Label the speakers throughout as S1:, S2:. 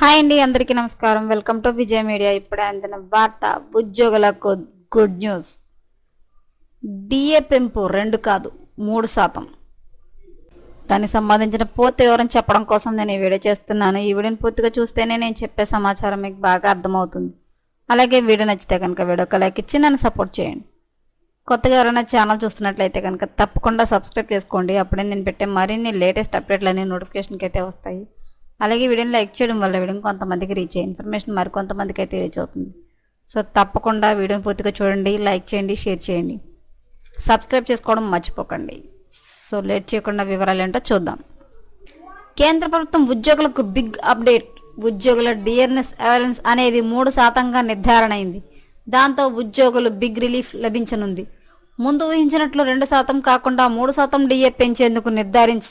S1: Hi అండి అందరికీ నమస్కారం. Welcome to Vijaya media. ఇప్పుడే అందిన వార్త ఉద్యోగులకు గుడ్ న్యూస్. డిఏ పెంపు రెండు కాదు మూడు శాతం. దానికి సంబంధించిన పూర్తి వివరం చెప్పడం కోసం నేను ఈ వీడియో చేస్తున్నాను. ఈ వీడియోని పూర్తిగా చూస్తేనే నేను చెప్పే సమాచారం మీకు బాగా అర్థమవుతుంది. అలాగే వీడియో నచ్చితే కనుక వీడియోకి లైక్ ఇచ్చి నన్ను సపోర్ట్ చేయండి. కొత్తగా ఎవరైనా ఛానల్ చూస్తున్నట్లయితే కనుక తప్పకుండా సబ్స్క్రైబ్ చేసుకోండి. అప్పుడే నేను పెట్టే మరిన్ని లేటెస్ట్ అప్డేట్లు అన్ని నోటిఫికేషన్కి అయితే వస్తాయి. అలాగే వీడియోని లైక్ చేయడం వల్ల వీడియో కొంతమందికి రీచ్ అయ్యే ఇన్ఫర్మేషన్ మరి కొంతమందికి అయితే రీచ్ అవుతుంది. సో తప్పకుండా వీడియోని పూర్తిగా చూడండి లైక్ చేయండి షేర్ చేయండి. సబ్స్క్రైబ్ చేసుకోవడం మర్చిపోకండి. సో లేట్ చేయకుండా వివరాలు ఏంటో చూద్దాం. కేంద్ర ప్రభుత్వం ఉద్యోగులకు బిగ్ అప్డేట్ ఉద్యోగుల డియర్నెస్ అవలెన్స్ అనేది మూడు శాతంగా నిర్ధారణ అయింది. దాంతో ఉద్యోగులు బిగ్ రిలీఫ్ లభించనుంది. ముందు ఊహించినట్లు రెండు శాతం కాకుండా మూడు శాతం డిఏ పెంచేందుకు నిర్ధారించ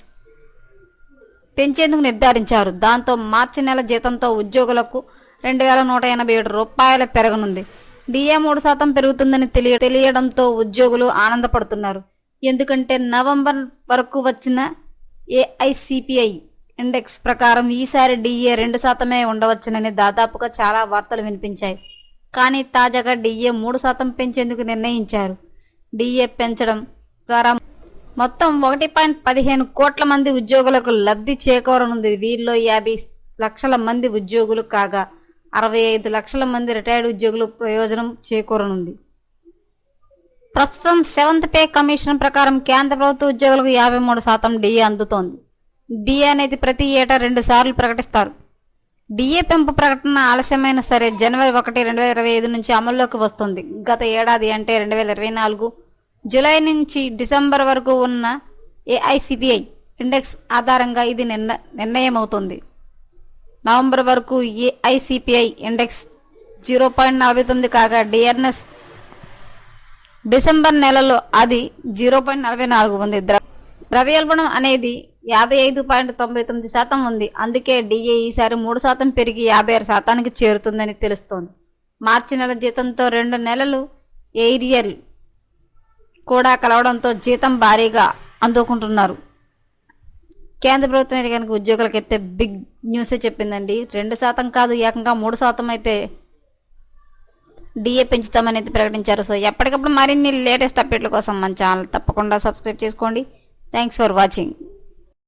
S1: పెంచేందుకు నిర్ధారించారు. దాంతో మార్చి నెల జీతంతో ఉద్యోగులకు రెండు వేల నూట ఎనభై ఏడు రూపాయల పెరగనుంది. డిఏ మూడు శాతం పెరుగుతుందని తెలియ తెలియడంతో ఉద్యోగులు ఆనందపడుతున్నారు. ఎందుకంటే నవంబర్ వరకు వచ్చిన ఏఐసిపిఐ ఇండెక్స్ ప్రకారం ఈసారి డిఏ రెండు శాతమే ఉండవచ్చునని దాదాపుగా చాలా వార్తలు వినిపించాయి. కానీ తాజాగా డిఏ మూడు శాతం పెంచేందుకు నిర్ణయించారు. డిఏ పెంచడం ద్వారా మొత్తం ఒకటి పాయింట్ పదిహేను కోట్ల మంది ఉద్యోగులకు లబ్ధి చేకూరనుంది. వీరిలో యాభై లక్షల మంది ఉద్యోగులు కాగా అరవై ఐదు లక్షల మంది రిటైర్డ్ ఉద్యోగులు ప్రయోజనం చేకూరనుంది. ప్రస్తుతం సెవెంత్ పే కమిషన్ ప్రకారం కేంద్ర ప్రభుత్వ ఉద్యోగులకు యాభై మూడు శాతం డిఏ అందుతోంది. డిఏ అనేది ప్రతి ఏటా రెండు సార్లు ప్రకటిస్తారు. డిఏ పెంపు ప్రకటన ఆలస్యమైన సరే జనవరి ఒకటి రెండు వేల ఇరవై ఐదు నుంచి అమల్లోకి వస్తుంది. గత ఏడాది అంటే రెండు వేల ఇరవై నాలుగు జూలై నుంచి డిసెంబర్ వరకు ఉన్న ఏఐసిబిఐ ఇండెక్స్ ఆధారంగా ఇది నిర్ణ నిర్ణయం అవుతుంది నవంబర్ వరకు ఏఐసిపిఐ ఇండెక్స్ జీరో పాయింట్ నలభై తొమ్మిది కాగా డిఆర్ఎస్ డిసెంబర్ నెలలో అది జీరో పాయింట్ నలభై నాలుగు ఉంది. ద్రవ్యోల్బణం అనేది యాభై ఐదు పాయింట్ తొంభై తొమ్మిది శాతం ఉంది. అందుకే డిఏ ఈసారి మూడు శాతం పెరిగి యాభై ఆరు శాతానికి చేరుతుందని తెలుస్తోంది. మార్చి నెల జీతంతో రెండు నెలలు ఏరియల్ కూడా కలవడంతో జీతం భారీగా అందుకుంటున్నారు. కేంద్ర ప్రభుత్వం అయితే కనుక ఉద్యోగులకైతే బిగ్ న్యూసే చెప్పిందండి. రెండు శాతం కాదు ఏకంగా మూడు శాతం అయితే డిఏ పెంచుతామని అయితే ప్రకటించారు. సో ఎప్పటికప్పుడు మరిన్ని లేటెస్ట్ అప్డేట్ల కోసం మన ఛానల్ తప్పకుండా సబ్స్క్రైబ్ చేసుకోండి. Thanks for watching.